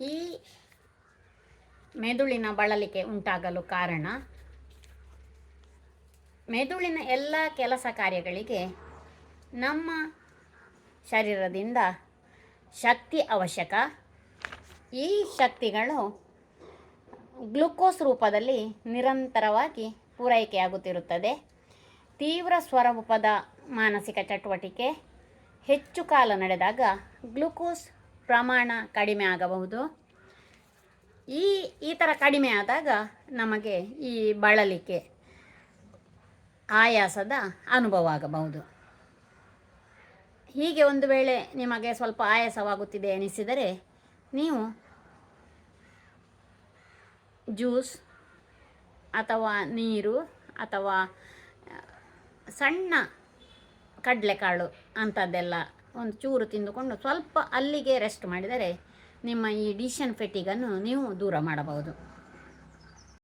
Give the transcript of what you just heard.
ಈ ಮೆದುಳಿನ ಬಳಲಿಕೆ ಉಂಟಾಗಲು ಕಾರಣ ಮೆದುಳಿನ ಎಲ್ಲ ಕೆಲಸ ಕಾರ್ಯಗಳಿಗೆ ನಮ್ಮ ಶರೀರದಿಂದ ಶಕ್ತಿ ಅವಶ್ಯಕ. ಈ ಶಕ್ತಿಗಳು ಗ್ಲುಕೋಸ್ ರೂಪದಲ್ಲಿ ನಿರಂತರವಾಗಿ ಪೂರೈಕೆಯಾಗುತ್ತಿರುತ್ತದೆ. ತೀವ್ರ ಸ್ವರೂಪದ ಮಾನಸಿಕ ಚಟುವಟಿಕೆ, ಹೆಚ್ಚು ಕಾಲ ನಡೆದಾಗ ಗ್ಲುಕೋಸ್ ಪ್ರಮಾಣ ಕಡಿಮೆ ಆಗಬಹುದು. ಈ ಈ ಥರ ಕಡಿಮೆ ಆದಾಗ ನಮಗೆ ಈ ಬಳಲಿಕೆ ಆಯಾಸದ ಅನುಭವ ಆಗಬಹುದು. ಹೀಗೆ ಒಂದು ವೇಳೆ ನಿಮಗೆ ಸ್ವಲ್ಪ ಆಯಾಸವಾಗುತ್ತಿದೆ ಎನಿಸಿದರೆ ನೀವು ಜ್ಯೂಸ್ ಅಥವಾ ನೀರು ಅಥವಾ ಸಣ್ಣ ಕಡಲೆಕಾಳು ಅಂಥದ್ದೆಲ್ಲ ಒಂದು ಚೂರು ತಿಂದುಕೊಂಡು ಸ್ವಲ್ಪ ಅಲ್ಲಿಗೆ ರೆಸ್ಟ್ ಮಾಡಿದರೆ ನಿಮ್ಮ ಈ ಡಿಷನ್ ಫೆಟ್ಟಿಗನ್ನು ನೀವು ದೂರ ಮಾಡಬಹುದು.